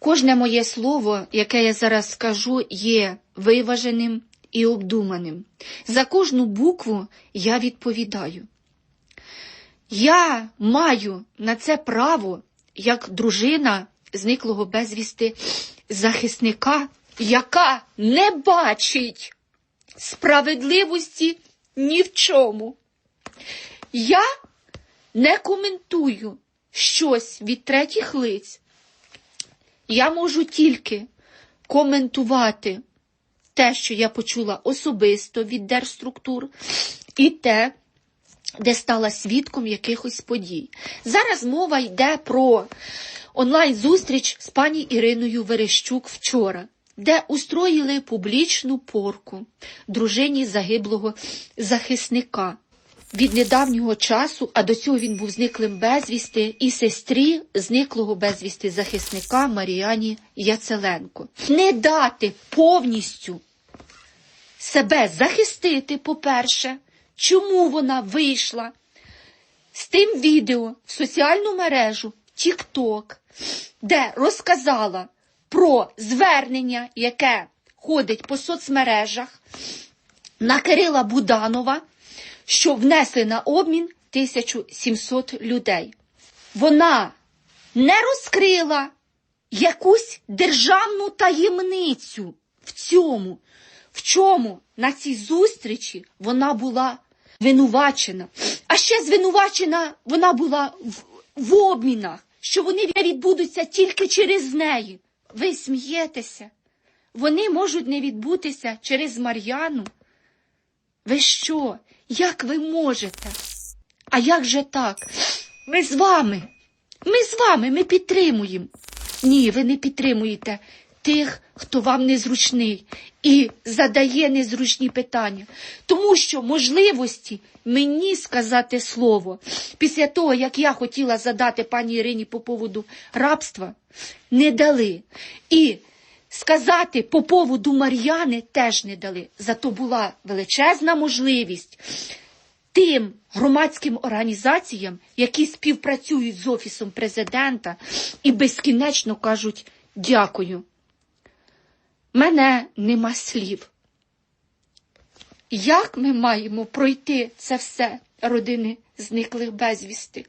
Кожне моє слово, яке я зараз скажу, є виваженим і обдуманим. За кожну букву я відповідаю. Я маю на це право як дружина зниклого безвісти захисника, яка не бачить справедливості ні в чому. Я не коментую щось від третіх лиць. Я можу тільки коментувати те, що я почула особисто від держструктур, і те, де стала свідком якихось подій. Зараз мова йде про онлайн-зустріч з пані Іриною Верещук вчора, де устроїли публічну порку дружині загиблого захисника. Від недавнього часу, а до цього він був зниклим безвісти, і сестрі зниклого безвісти захисника Маріані Яцеленко. Не дати повністю себе захистити, по-перше, чому вона вийшла з тим відео в соціальну мережу TikTok, де розказала про звернення, яке ходить по соцмережах на Кирила Буданова, що внесли на обмін 1700 людей. Вона не розкрила якусь державну таємницю в цьому, в чому на цій зустрічі вона була винувачена. А ще звинувачена вона була в, в обмінах, що вони відбудуться тільки через неї. Ви смієтеся? Вони можуть не відбутися через Мар'яну. Ви що? Як ви можете? А як же так? Ми з вами. Ми з вами, ми підтримуємо. Ні, ви не підтримуєте тих, хто вам незручний і задає незручні питання. Тому що можливості мені сказати слово після того, як я хотіла задати пані Ірині по поводу рабства, не дали. І сказати по поводу Мар'яни теж не дали. Зато була величезна можливість тим громадським організаціям, які співпрацюють з Офісом президента і безкінечно кажуть дякую. Мене нема слів. Як ми маємо пройти це все родини зниклих безвісти?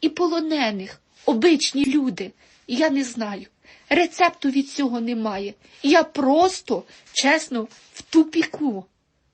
І полонених, обичні люди, я не знаю. Рецепту від цього немає. Я просто, чесно, в тупіку.